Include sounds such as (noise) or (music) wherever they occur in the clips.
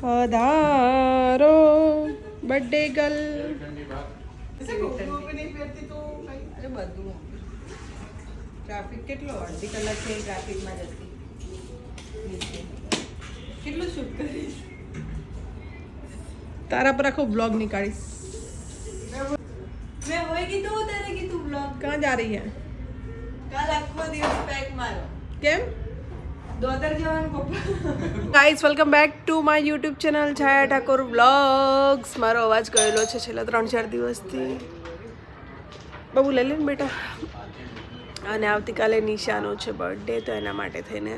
पधारो birthday girl traffic કેટલો અડધી કલાક છે ટ્રાફિકમાં જતી કેટલું શૂટ કરીશ તારા પર આખો બ્લોગ निकालीस मैं वही की तू तेरे की तू ब्लॉग कहाँ जा रही है કાલ આખો દિવસ પેક મારો. કેમ? Guys welcome back to my YouTube channel Chhaya Thakor vlogs મારો અવાજ ગયેલો છે છેલ્લા ત્રણ ચાર દિવસથી. બબુ લઈ લે ને બેટા. અને આવતીકાલે નિશાનો છે બર્થડે તો એના માટે થઈને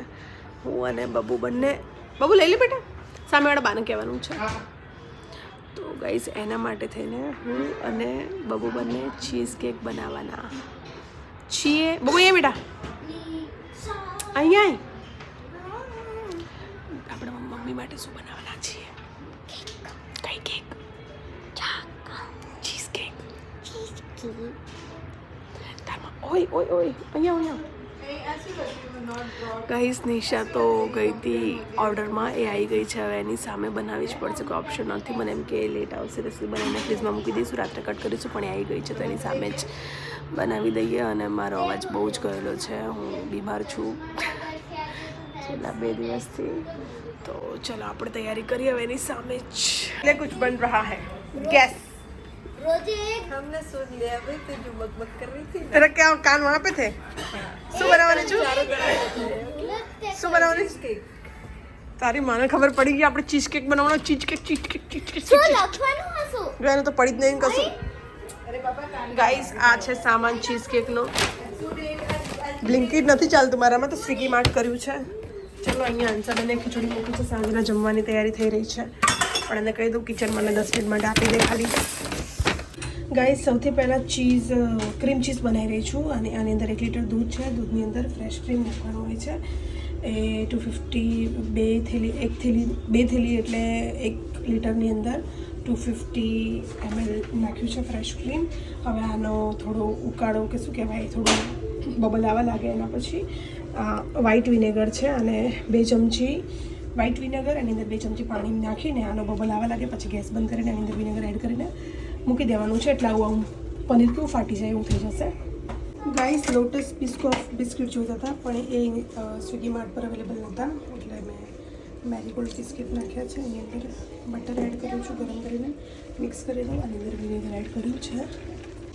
હું અને બબુ બંને બબુ લઈ લે બેટા. સામેવાળા બાને કહેવાનું છે. તો ગાઈઝ એના માટે થઈને હું અને બબુ બંને ચીઝ કેક બનાવવાના. છીએ બબુ એ બેટા અહીંયા આપણે મમ્મી માટે શું બનાવવાના છીએ કઈ કેક ચીઝ કેક તારમાં ઓય ઓય ઓય અહીંયા અહીંયા ગાઈસ નિશા તો ગઈ હતી ઓર્ડરમાં એ આવી ગઈ છે. હવે એની સામે બનાવવી જ પડશે. કોઈ ઓપ્શન નથી. મને એમ કે લેટ આવશે. રેસીપી બનાવીને ફ્રીજમાં મૂકી દઈશું. રાત્રે કટ કરીશું. પણ એ આવી ગઈ છે તો એની સામે જ. બનાવી દઈએ અને મારો અવાજ બહુ જ ગયેલો છે હું બીમાર છું છેલ્લા બે દિવસથી તો ચલો આપણે તૈયારી કરીએ હવે એની સામે જ એટલે કુછ બન રહા હૈ ગેસ हमने सुन लिया अभी तो जो बकबक कर रही थी तेरा क्या कान वहाँ पे थे શું બનાવવાની છું શું બનાવવાની केक તારી માને ખબર પડી ગઈ આપણે ચીઝ કેક બનાવવાનો cheesecake cheesecake cheesecake જો એને તો પડી જ નહીં કશું ગાઈસ આ છે સામાન ચીઝ કેકનો બ્લિંકિટ નથી ચાલતું મારામાં, તો સ્વિગી માર્ટ કર્યું છે. ચલો, અહીંયા અંસાબેને ખીચડી મૂકી છે. સાંજના જમવાની તૈયારી થઈ રહી છે. પણ એને કહી દઉં કિચન મને દસ મિનિટ માટે આપી દે ખાલી ગાઈસ સૌથી પહેલાં ચીઝ ક્રીમ ચીઝ બનાવી રહી છું. અને આની અંદર એક લીટર દૂધ છે. દૂધની અંદર ફ્રેશ ક્રીમ મૂકવાનું હોય છે. એ ટુ ફિફ્ટી બે થેલી, એક થેલી, બે થેલી એટલે એક લીટરની અંદર ટુ ફિફ્ટી એમએલ નાખ્યું છે ફ્રેશ ક્રીમ. હવે આનો થોડો ઉકાળો કે શું કહેવાય, થોડો બબલ આવવા લાગે એના પછી. વ્હાઈટ વિનેગર છે અને બે ચમચી વ્હાઈટ વિનેગર એની અંદર બે ચમચી પાણી નાખીને આનો બબલ આવવા લાગે, પછી ગેસ બંધ કરીને એની અંદર વિનેગર એડ કરીને મૂકી દેવાનું છે. એટલે આવું આવું પનીર કેવું ફાટી જાય એવું થઈ જશે. ગાઈસ લોટસ બિસ્કોફ બિસ્કિટ જોતા હતા, પણ એ સ્વિગી માર્ટ પર અવેલેબલ નહોતા. મેરીગોલ્ડ બિસ્કિટ નાખ્યા છે. એની અંદર બટર એડ કર્યું છું, ગરમ કરીને મિક્સ કરી દઉં આની અંદર વિનેગર એડ કર્યું છે.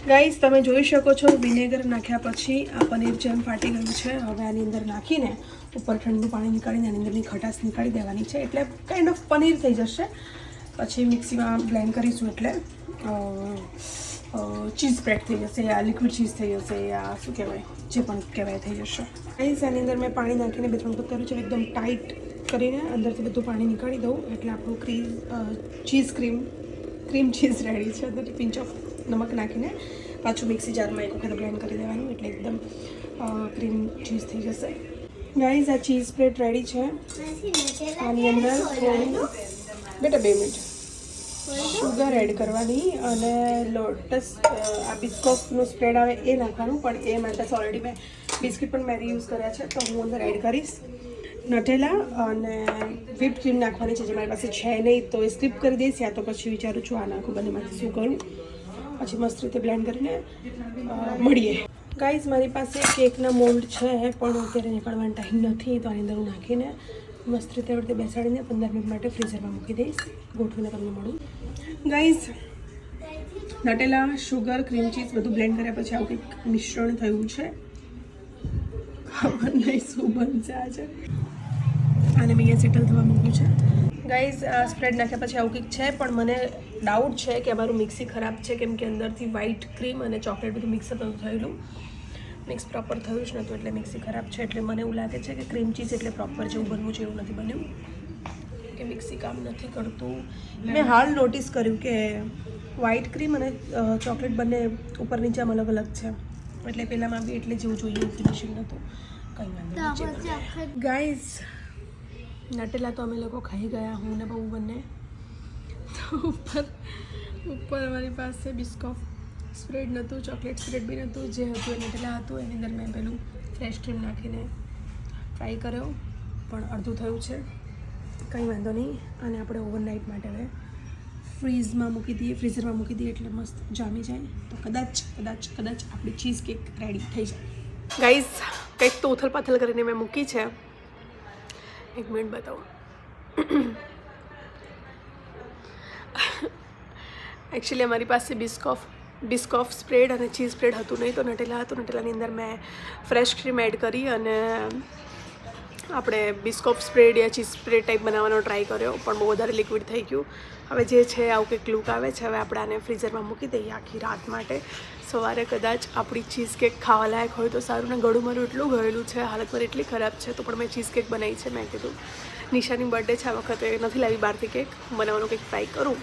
ગાઈસ તમે જોઈ શકો છો, વિનેગર નાખ્યા પછી આ પનીર જેમ ફાટી ગયું છે, હવે આની અંદર નાખીને ઉપર ઠંડુ પાણી નીકાળીને આની અંદરની ખટાશ નીકાળી દેવાની છે. એટલે કાઇન્ડ ઓફ પનીર થઈ જશે. પછી મિક્સીમાં બ્લેન્ડ કરીશું એટલે ચીઝ સ્પ્રેડ થઈ જશે આ લિક્વિડ ચીઝ થઈ જશે આ શું કહેવાય, જે પણ કહેવાય થઈ જશે. આની અંદર મેં પાણી નાખીને બે ત્રણ કર્યું છે એકદમ ટાઈટ કરીને અંદરથી બધું પાણી નીકાળી દઉં. એટલે આપણું cream cheese cream cream cheese ready છે. અંદર પિંચ ઓફ નમક નાખીને પાછું મિક્સી જારમાં એક વખત બ્લેન્ડ કરી દેવાનું. એટલે એકદમ ક્રીમ ચીઝ થઈ જશે. ગાઈઝ, આ ચીઝ સ્પ્રેડ રેડી છે. આની અંદર બેટા બે મિનિટ. શુગર એડ કરવાની અને લોટસ આ બિસ્કોફનું સ્પ્રેડ આવે એ નાખવાનું. પણ એ માટે ઓલરેડી મેં બિસ્કિટ પણ મેરી યુઝ કર્યા છે, તો હું અંદર એડ કરીશ. નટેલા અને વિપ ક્રીમ નાખવાની છે જે મારી પાસે છે નહીં, તો એ સ્કીપ કરી દઈશ. યા તો પછી વિચારું છું આ નાખું બંનેમાંથી શું કરું. પછી મસ્ત રીતે બ્લેન્ડ કરીને મળીએ. ગાઈઝ મારી પાસે કેકના મોલ્ડ છે, પણ અત્યારે નીકળવાનો ટાઈમ નથી, તો આની અંદર હું નાખીને મસ્ત રીતે આવી બેસાડીને પંદર મિનિટ માટે ફ્રીઝરમાં મૂકી દઈશ. ગોઠવીને તમને મળું. Guys Nutella sugar cream cheese બધું બ્લેન્ડ કર્યા પછી આવું કંઈક મિશ્રણ થયું છે. ખબર નહીં, શું બનશે આજે? આને મેં અહીંયા સેટલ થવા મૂક્યું છે. ગાઈઝ સ્પ્રેડ નાખ્યા પછી આવું કંઈક છે પણ મને ડાઉટ છે કે અમારું મિક્સી ખરાબ છે કેમ કે અંદરથી વ્હાઈટ ક્રીમ અને ચોકલેટ બધું મિક્સ થયેલું. મિક્સ પ્રોપર થયું જ નહોતું એટલે મિક્સી ખરાબ છે એટલે મને એવું લાગે છે કે ક્રીમ ચીઝ એટલે પ્રોપર જેવું બનવું છે એવું નથી બન્યું. કે મિક્સી કામ નથી કરતું. મેં હાલ નોટિસ કર્યું કે વ્હાઈટ ક્રીમ અને ચોકલેટ બંને ઉપર નીચે અલગ અલગ છે. એટલે પહેલાંમાં બી એટલે જેવું જોઈએ ફિનિશિંગ નહોતું. કંઈ વાંધો ગાઈઝ નટેલા તો અમે લોકો ખાઈ ગયા, હું ને બહુ બંને. તો ઉપર ઉપર અમારી પાસે બિસ્કોફ સ્પ્રેડ નહોતું, ચોકલેટ સ્પ્રેડ બી નહોતું, જે હતું એ નટેલા હતું, એની અંદર મેં પેલું ફ્રેશ ક્રીમ નાખીને ટ્રાય કર્યો, પણ અડધું થયું છે. કંઈ વાંધો નહીં, અને આપણે ઓવરનાઇટ માટે હવે ફ્રીઝમાં મૂકી દઈએ, ફ્રીઝરમાં મૂકી દઈએ એટલે મસ્ત જામી જાય. તો કદાચ કદાચ કદાચ આપણી ચીઝ કેક રેડી થઈ જાય. ગાઈઝ કંઈક તો ઉથલ પાથલ કરીને મેં મૂકી છે. એક મિનિટ બતાવું. એકચ્યુઅલી અમારી પાસે બિસ્કોફ બિસ્કોફ સ્પ્રેડ અને ચીઝ સ્પ્રેડ હતું નહીં, તો નટેલા હતું. નટેલાની અંદર મેં ફ્રેશ ક્રીમ એડ કરી અને આપણે બિસ્કોપ સ્પ્રેડ યા ચીઝ સ્પ્રેડ ટાઈપ બનાવવાનો ટ્રાય કર્યો, પણ બહુ વધારે લિક્વિડ થઈ ગયું. હવે જે છે આવું કંઈક લુક આવે છે, હવે આપણે આને ફ્રીઝરમાં મૂકી દઈએ આખી રાત માટે. સવારે કદાચ આપણી ચીઝ કેક ખાવા લાયક હોય તો સારું, ને ગળું મારું એટલું ગયેલું છે, હાલત મારી એટલી ખરાબ છે, તો પણ મેં ચીઝ કેક બનાવી છે, મેં કીધું. નિશાની બર્થડે છે આ વખતે, નથી લાવી બહારથી કેક બનાવવાનું કંઈક ટ્રાય કરું.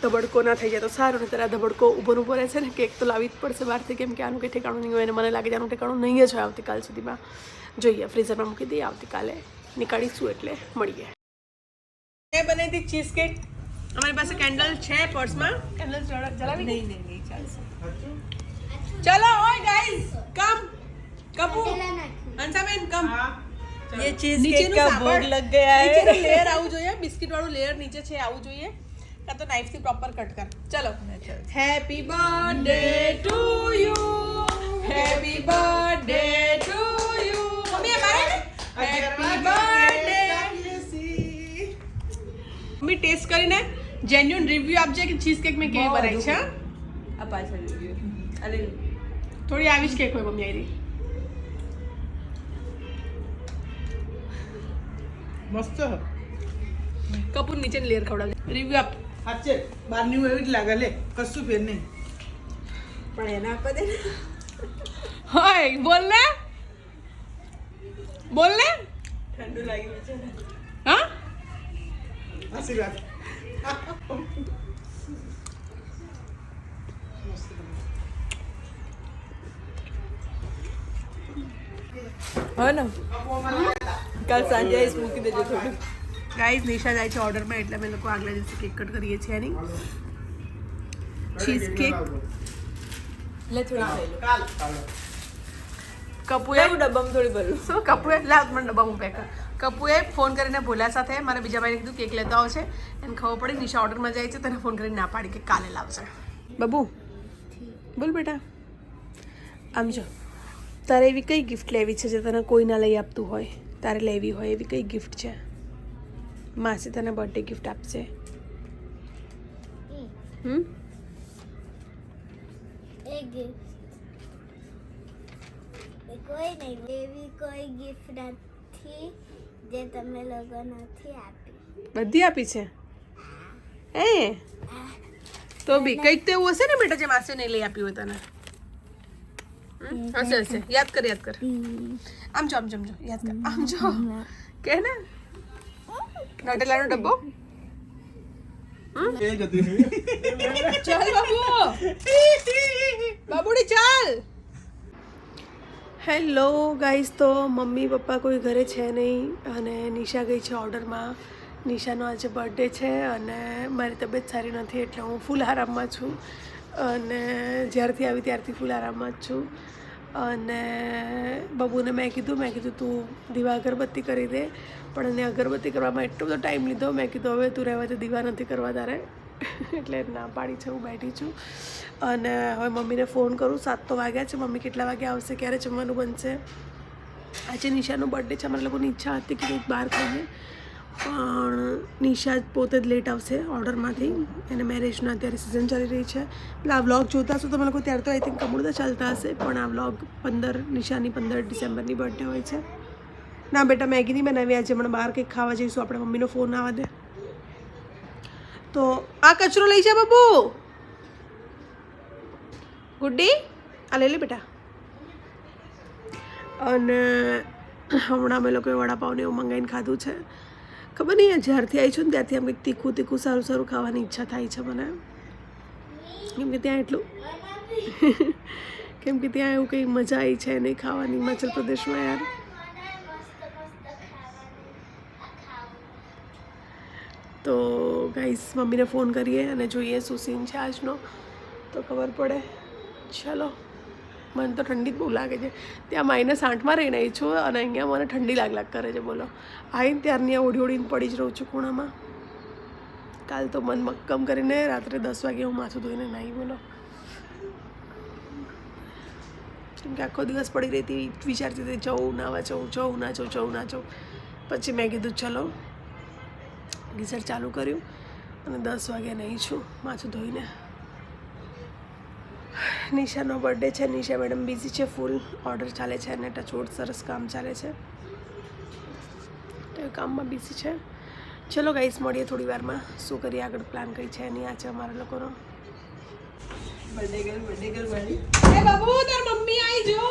ધબડકો ના થઈ જાય તો સારું ને તારા ધબડકો ઊભો ઊભો રહે છે ને કેક તો લાવવી જ પડશે બહારથી કેમ કે આનું કંઈ ઠેકાણું નહીં હોય અને મને લાગે છે આનું ઠેકાણું નહીં જ હોય આવતીકાલ સુધીમાં જોઈએ ફ્રીઝરમાં મૂકી દઈએ આવતીકાલે નીકાળીશું એટલે મળીએ મેં બનાવી હતી ચીઝ કેક અમારી પાસે કેન્ડલ છે પર્સમાં કેન્ડલ જલાવી નહીં નહીં નહીં ચાલશે ચલો ઓય ગાઈઝ કમ કપુ અંસાબેન કમ ये चीज केक નીચેનું का સાંભળ. बोर्ड लग गया है નીચેનું લેયર આવવું જોઈએ બિસ્કિટ વાળું લેયર નીચે છે આવવું જોઈએ કાં તો નાઇફથી પ્રોપર કટ કર. ચલો. Happy birthday to you happy birthday to you mummy અમારે હેપી બર્થડે મમ્મી ટેસ્ટ કરીને જેન્યુન રિવ્યુ આપજે કે ચીઝ કેક મેં કેવી બનાવી છે? આ પાછળ review. અરે થોડી આવી જ કેક હોય મમ્મી આવી મસ્ત. કપૂર નીચે લેયર ખવડાવજે. રિવ્યુ આપ. સાચે બહારની એવી જ લાગે લે કશું ફેર નહીં. પણ એના આપવા દે. હોય બોલ ને. બોલ ને. ઠંડુ લાગી છે હા? આશીર્વાદ. હા ને. કાલ સાંજે મૂકી દેજો થોડું. ગાઈઝ નિશા જાય છે ઓર્ડરમાં એટલે અમે લોકો આગલા દિવસે કેક કટ કરીએ છીએ એની ચીઝ કેક એટલે થોડી કાલ કપુએ ડબ્બામાં થોડી ભરું. શું? કપુએ લા મને ડબ્બામાં પેક કપુએ ફોન કરીને ભોલા સાથે મારા બીજા ભાઈને કીધું કેક લેતા આવશે એને ખબર પડી નિશા ઓર્ડરમાં જાય છે તેને ફોન કરીને ના પાડી કે કાલે લાવશે બબુ બોલ બેટા. આમ જો તારે એવી કઈ ગિફ્ટ લેવી છે જે તને કોઈ ના લઈ આપતું હોય? તારે લેવી હોય એવી કઈ ગિફ્ટ છે? માસી તને બર્થડે ગિફ્ટ આપશે હમ એ gift. એ કોઈ નહીં એવી કોઈ ગિફ્ટ નથી જે તમે લોકો નથી આપી બધી આપી છે હે તો બી કંઈક તો એવું હશે ને બેટા જે માસી નહીં લઈ આપ્યું હોય તને હમ? હશે હશે યાદ કર યાદ કર આમ જો આમ જો આમ જો યાદ કર આમ જો કે ને નટેલાનો ડબ્બો એ જ હતી ચાલ બાબુ બાબુડી ચાલ હેલો ગાઈસ તો મમ્મી પપ્પા કોઈ ઘરે છે નહીં અને નિશા ગઈ છે ઓર્ડરમાં નિશાનો આજે બર્થડે છે અને મારી તબિયત સારી નથી એટલે હું ફૂલ આરામમાં છું. અને જ્યારથી આવી ત્યારથી ફૂલ આરામમાં જ છું. અને બબુને મેં કીધું મેં કીધું, તું દીવા અગરબત્તી કરી દે. પણ એને અગરબત્તી કરવામાં એટલો બધો ટાઈમ લીધો, મેં કીધું, હવે તું રહેવા તો દીવા નથી કરવા તારે. (laughs) એટલે ના પાડી છે, હું બેઠી છું. અને હવે મમ્મીને ફોન કરું, સાત તો વાગ્યા છે, મમ્મી કેટલા વાગ્યા આવશે, ક્યારે જમવાનું બનશે? આજે નિશાનો બર્થડે છે, અમારા લોકોની ઈચ્છા હતી કે બહાર ખાઈએ. પણ નિશા પોતે જ લેટ આવશે ઓર્ડરમાંથી એને મેરેજનું અત્યારે સિઝન ચાલી રહી છે. એટલે આ વ્લોગ જોતા હશો તમે લોકો ત્યારે તો આઈ થિંક કમુડતા ચાલતા હશે, પણ આ વ્લોગ પંદર, નિશાની પંદર ડિસેમ્બરની બર્થડે હોય છે. ના બેટા, મેગી નહીં બનાવી આજે હમણાં બહાર કંઈક ખાવા જઈશું, આપણે મમ્મીનો ફોન આવવા દે તો આ કચરો લઈ જા બાબુ. ગુડ્ડી, આ લઈ લે બેટા. અને હમણાં અમે લોકોએ વડાપાવને એવું મંગાવીને ખાધું છે. ખબર નહીં જ્યારથી આવી છું ને ત્યારથી કંઈક તીખું તીખું સારું સારું ખાવાની ઈચ્છા થાય છે મને. કેમ કે ત્યાં એટલું (laughs) કેમ કે ત્યાં એવું કંઈ મજા આવી છે નહીં ખાવાની હિમાચલ પ્રદેશમાં યાર. તો ગાઈસ, મમ્મીને ફોન કરીએ અને જોઈએ શું સીન છે આજનો. તો ખબર પડે. ચલો. મને તો ઠંડી જ બહુ લાગે છે. ત્યાં માઇનસ આઠમાં રહીને આવી છું અને અહીંયા મને ઠંડી લાગ લાગ કરે છે, બોલો. આવીને ત્યારની ઓઢી ઓઢીને પડી જ રહું છું ખૂણામાં. કાલ તો મન મક્કમ કરીને રાત્રે દસ વાગે હું માથું ધોઈને નાહી બોલો. કેમ કે આખો દિવસ પડી રહી હતી, વિચારતી હતી જવું નાવા જવું જવું ના જવું જવું ના જવું પછી મેં કીધું, ચલો. ગીઝર ચાલુ કર્યું અને દસ વાગે નહીં છું માથું ધોઈને. નિશાનો બર્થડે છે. નિશા મેડમ બિઝી છે. ફૂલ ઓર્ડર ચાલે છે અને ટચવોડ સરસ કામ ચાલે છે. તો કામમાં બિઝી છે. ચલો ગાઈસ મળીએ થોડી વારમાં. શું કરીએ આગળ પ્લાન કઈ છે એની આજે અમારા લોકોનો. મમ્મી આવી જો.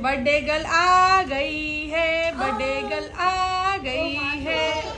બર્થડે ગર્લ આ ગઈ હે બર્થડે ગર્લ આ ગઈ હે.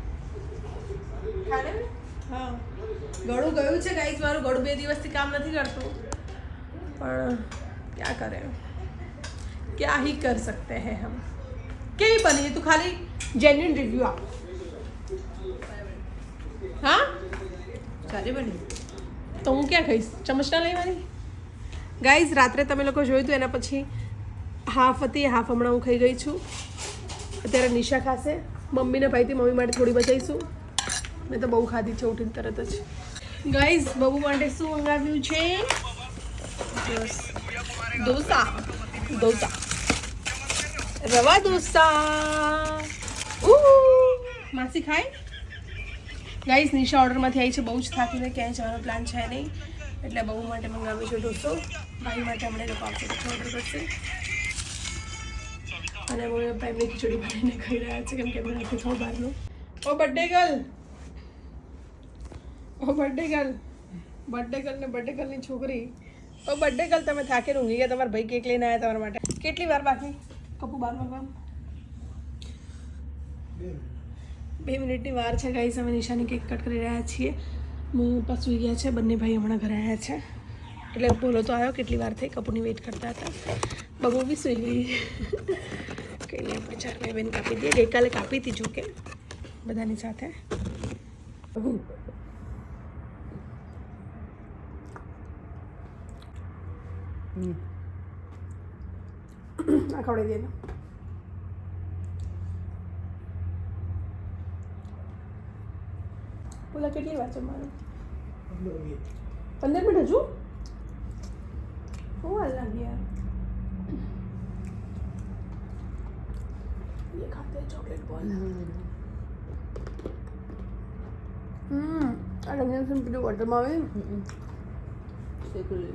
ગળું ગયું છે ગાઈસ મારું ગળું બે દિવસથી કામ નથી કરતું. પણ ક્યાં કરે? ક્યાં હી કર સકતે હે હમ? કેવી બની? તું ખાલી જેન્યુન રિવ્યુ આપ. હા? સારી બની. તો હું ક્યાં ખાઈશ? ચમચના લેવાની ગાઈઝ રાત્રે તમે લોકો જોયું હતું, એના પછી હાફ હતી, હાફ હમણાં હું ખાઈ ગઈ છું. અત્યારે નિશા ખાશે. મમ્મીને ભાઈથી મમ્મી માટે થોડી બચાવીશું. મેં તો બહુ ખાધી છે, ઉઠીને તરત જ. ગાઈઝ બબુ માટે શું મંગાવ્યું છે? ડોસા ડોસા રવા ડોસા માસી ખાય? ગાઈઝ નિશા ઓર્ડરમાંથી આવી છે, બહુ જ થાકીને ક્યાંય જવાનો પ્લાન છે નહીં. એટલે બહુ માટે મંગાવ્યું છે ઢોસો ભાઈ માટે હમણાં લોકો આવશે ઓર્ડર કરશે. અને હવે એમની ખીચડી બનાવીને ખાઈ રહ્યા છે કેમ કે એમને નથી ખાવ બહારનું ઓ બર્થડે ગર્લ ઓ બર્થડે ગર્લ બર્થડે ગર્લ ને બર્થડે ગર્લની છોકરી ઓ બર્થડે ગર્લ તમે થાકીને ઊંઘી ગયા તમારા ભાઈ કેક લઈને આવ્યા તમારા માટે। કેટલી વાર બાકી? કપુ બાર વાગવા બે મિનિટની વાર છે ગાઈસ અમે નિશાની કેક કટ કરી રહ્યા છીએ. મમ્મી પપ્પા સૂઈ ગયા છે, બંને ભાઈ હમણાં ઘરે આવ્યા છે. એટલે બોલો તો આવ્યો કેટલી વાર થઈ કપૂરની વેઇટ કરતા હતા. બબુ બી સૂઈ ગઈ. કંઈ નહીં, આપણે ચાર ભાઈ બહેન કાપી દઈએ. ગઈકાલે કાપી હતી જોકે, બધાની સાથે. બબુ (coughs) ખવડાવી દે એનો. બોલા કેટલી વાર જમવાનું પંદર મિનિટ હજુ બહુ વાર લાગી યાર ये खाते हैं चॉकलेट बॉल હમ આ રંગીન પેલું વોટરમાં આવે શેકુલી